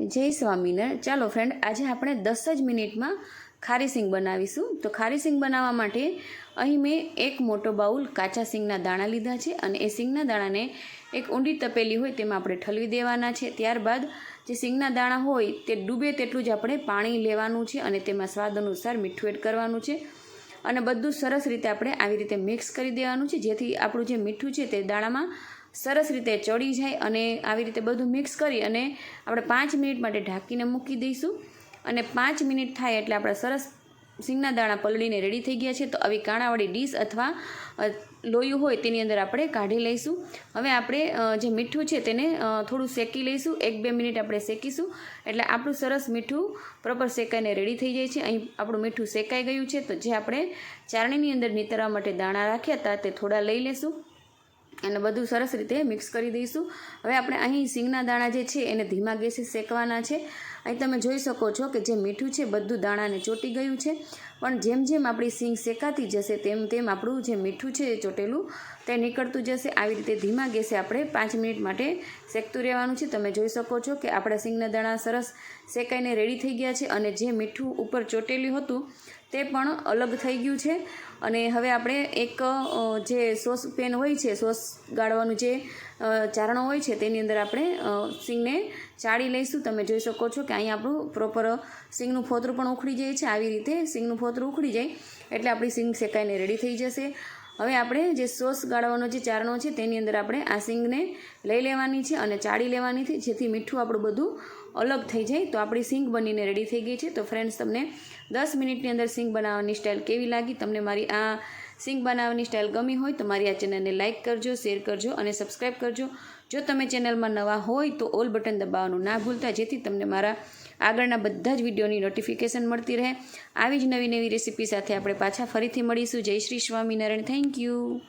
જય સ્વામિનારાયણ ચાલો ફ્રેન્ડ આજે આપણે દસ જ મિનિટમાં ખારી સિંગ બનાવીશું. તો ખારી સિંગ બનાવવા માટે અહીં મેં એક મોટો બાઉલ કાચા સિંગના દાણા લીધા છે અને એ સિંગના દાણાને એક ઊંડી તપેલી હોય તેમાં આપણે ઠલવી દેવાના છે. ત્યારબાદ જે સિંગના દાણા હોય તે ડૂબે તેટલું જ આપણે પાણી લેવાનું છે અને તેમાં સ્વાદ અનુસાર મીઠું એડ કરવાનું છે. અને બધું સરસ રીતે આપણે આવી રીતે મિક્સ કરી દેવાનું છે. જેથી આપણું જે મીઠું છે તે દાણામાં સરસ રીતે ચડી જાય અને આવી રીતે બધું મિક્સ કરી અને આપણે પાંચ મિનિટ માટે ઢાંકીને મૂકી દઈશું. અને પાંચ મિનિટ થાય એટલે આપણા સરસ સિંગના દાણા પલળીને રેડી થઈ ગયા છે. તો આવી કાણાવાળી ડીશ અથવા લોયું હોય તેની અંદર આપણે કાઢી લઈશું. હવે આપણે જે મીઠું છે તેને થોડું શેકી લઈશું. એક બે મિનિટ આપણે શેકીશું. એટલે આપણું સરસ મીઠું પ્રોપર શેકાઈને રેડી થઈ જાય છે. અહીં આપણું મીઠું શેકાઈ ગયું છે. તો જે આપણે ચારણીની અંદર નીતરવા માટે દાણા રાખ્યા હતા તે થોડા લઈ લેશું. અને બધું સરસ રીતે મિક્સ કરી દઈશું. હવે આપણે અહીં સિંગના દાણા જે છે એને ધીમા ગેસે શેકવાના છે. અહીં તમે જોઈ શકો છો કે જે મીઠું છે બધું દાણાને ચોટી ગયું છે. પણ જેમ જેમ આપણી સિંગ શેકાતી જશે તેમ તેમ આપણું જે મીઠું છે ચોટેલું, તે નીકળતું જશે. આવી રીતે ધીમા ગેસે આપણે પાંચ મિનિટ માટે શેકતું રહેવાનું છે. તમે જોઈ શકો છો કે આપણા સિંગના દાણા સરસ શેકાઈને રેડી થઈ ગયા છે અને જે મીઠું ઉપર ચોટેલું હતું, તે પણ અલગ થઈ ગયું છે. અને હવે આપણે એક જે સોસ પેન હોય છે, સોસ ગાળવાનું જે ચારણો હોય છે, તેની અંદર આપણે સિંગને ચાળી લઈશું. તમે જોઈ શકો છો કે અહીં આપણું પ્રોપર સિંગનું ફોતરું પણ ઉખડી જાય છે. આવી રીતે સિંગનું ફોતરું ઉખડી જાય, એટલે આપણી સિંગ શેકાઈને રેડી થઈ જશે. હવે આપણે જે સોસ ગાળવાનો જે ચારણો છે, તેની અંદર આપણે આ સિંગને લઈ લેવાની છે અને ચાળી લેવાની છે, જેથી મીઠું આપણું બધું અલગ થઈ જાય. તો આપણી સિંગ બનીને રેડી થઈ ગઈ છે. તો ફ્રેન્ડ્સ તમને દસ મિનિટની અંદર સિંગ બનાવવાની સ્ટાઇલ કેવી લાગી? તમને મારી આ સિંગ બનાવવાની સ્ટાઇલ ગમી હોય, તો મારી આ ચેનલને લાઇક કરજો શેર કરજો અને સબસ્ક્રાઈબ કરજો. જો તમે ચેનલમાં નવા હોય, તો ઓલ બટન દબાવવાનું ના ભૂલતા, જેથી તમને મારા આગળના બધા જ વિડીયોની નોટિફિકેશન મળતી રહે. આવી જ નવી નવી રેસીપી સાથે આપણે પાછા ફરીથી મળીશું. જય શ્રી સ્વામિનારાયણ. Thank you